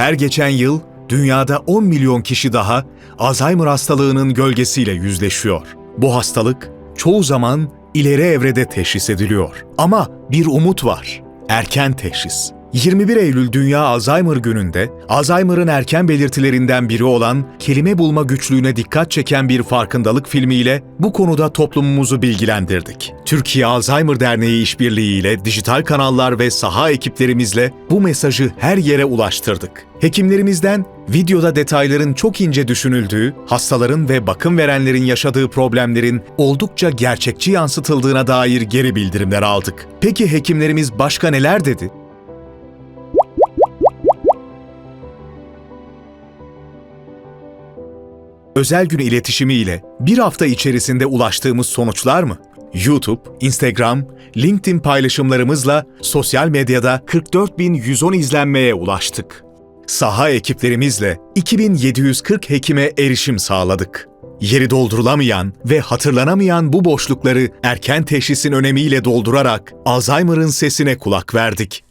Her geçen yıl dünyada 10 milyon kişi daha Alzheimer hastalığının gölgesiyle yüzleşiyor. Bu hastalık çoğu zaman ileri evrede teşhis ediliyor. Ama bir umut var. Erken teşhis. 21 Eylül Dünya Alzheimer Günü'nde Alzheimer'ın erken belirtilerinden biri olan kelime bulma güçlüğüne dikkat çeken bir farkındalık filmiyle bu konuda toplumumuzu bilgilendirdik. Türkiye Alzheimer Derneği işbirliğiyle dijital kanallar ve saha ekiplerimizle bu mesajı her yere ulaştırdık. Hekimlerimizden videoda detayların çok ince düşünüldüğü, hastaların ve bakım verenlerin yaşadığı problemlerin oldukça gerçekçi yansıtıldığına dair geri bildirimler aldık. Peki hekimlerimiz başka neler dedi? Özel gün iletişimiyle bir hafta içerisinde ulaştığımız sonuçlar mı? YouTube, Instagram, LinkedIn paylaşımlarımızla sosyal medyada 44.110 izlenmeye ulaştık. Saha ekiplerimizle 2740 hekime erişim sağladık. Yeri doldurulamayan ve hatırlanamayan bu boşlukları erken teşhisin önemiyle doldurarak Alzheimer'ın sesine kulak verdik.